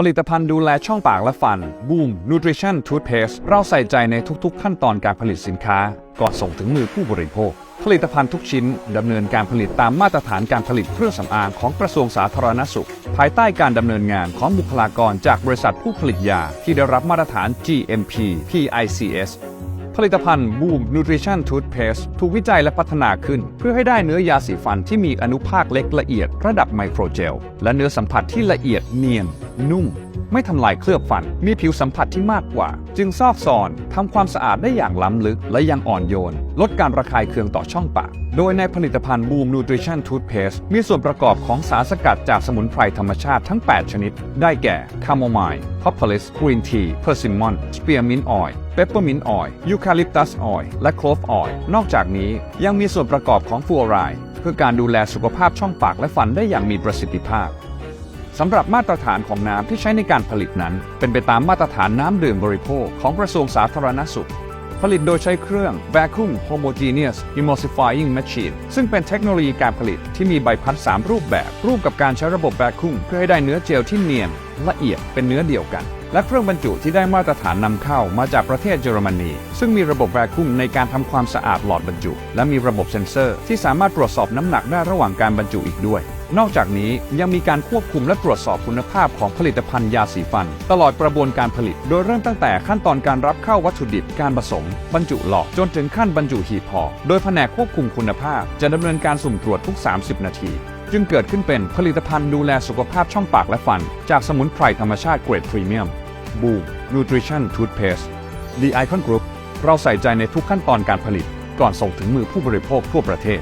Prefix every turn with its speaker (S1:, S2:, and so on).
S1: ผลิตภัณฑ์ดูแลช่องปากและฟัน Boom Nutrition Toothpaste เราใส่ใจในทุกๆ ขั้นตอนการผลิตสินค้า ก่อนส่งถึงมือผู้บริโภค ผลิตภัณฑ์ทุกชิ้นดำเนินการผลิตตามมาตรฐานการผลิตเครื่องสำอางของกระทรวงสาธารณสุข ภายใต้การดำเนินงานของบุคลากรจากบริษัทผู้ผลิตยา ที่ได้รับมาตรฐาน GMP PICS ผลิตภัณฑ์ Boom Nutrition Toothpaste ถูกวิจัยและพัฒนาขึ้น เพื่อให้ได้เนื้อยาสีฟันที่มีอนุภาคเล็กละเอียดระดับไมโครเจล และเนื้อสัมผัสที่ละเอียดเนียน นุ่ม ไม่ทำลายเคลือบฟัน มีผิวสัมผัสที่มากกว่า จึงซอกซอนทำความสะอาดได้อย่างล้ำลึก และยังอ่อนโยน ลดการระคายเคืองต่อช่องปาก โดยในผลิตภัณฑ์ Boom Nutrition Toothpaste มีส่วนประกอบของสารสกัดจากสมุนไพรธรรมชาติทั้ง 8 ชนิด ได้แก่คาโมไมล์ Propolis Green Tea Persimmon Spearmint Oil Peppermint Oil Eucalyptus Oil และ Clove Oil นอกจากนี้ยังมีส่วนประกอบของฟูออไรด์เพื่อการดูแลสุขภาพช่องปากและฟันได้อย่างมีประสิทธิภาพ สำหรับมาตรฐานของน้ำที่ใช้ในการผลิตนั้น เป็นไปตามมาตรฐานน้ำดื่มบริโภคของกระทรวงสาธารณสุข ผลิตโดยใช้เครื่อง Vacuum Homogeneous Emulsifying Machine ซึ่งเป็นเทคโนโลยีการผลิตที่มีใบพัด 3 รูปแบบรูปกับการใช้ระบบ Vacuum เพื่อให้ได้เนื้อเจลที่เนียน ละเอียดเป็นเนื้อเดียวกัน และเครื่องบรรจุที่ได้มาตรฐานนำเข้ามาจากประเทศเยอรมนี ซึ่งมีระบบ Vacuum ในการทำความสะอาดหลอดบรรจุ และมีระบบเซ็นเซอร์ ที่สามารถตรวจสอบน้ำหนักได้ระหว่างการบรรจุอีกด้วย นอกจากนี้ยังมีการควบคุมและตรวจสอบคุณภาพของผลิตภัณฑ์ยาสีฟัน ตลอดกระบวนการผลิต โดยเริ่มตั้งแต่ขั้นตอนการรับเข้าวัตถุดิบการผสม บรรจุหลอดจนถึงขั้นบรรจุหีบห่อโดยแผนกควบคุมคุณภาพ จะดำเนินการสุ่มตรวจทุก 30 นาที จึงเกิดขึ้นเป็นผลิตภัณฑ์ดูแลสุขภาพช่องปากและฟัน จากสมุนไพรธรรมชาติเกรดพรีเมียม Boom Nutrition Toothpaste The Icon Group เราใส่ใจในทุกขั้นตอนการผลิต ก่อนส่งถึงมือผู้บริโภคทั่วประเทศ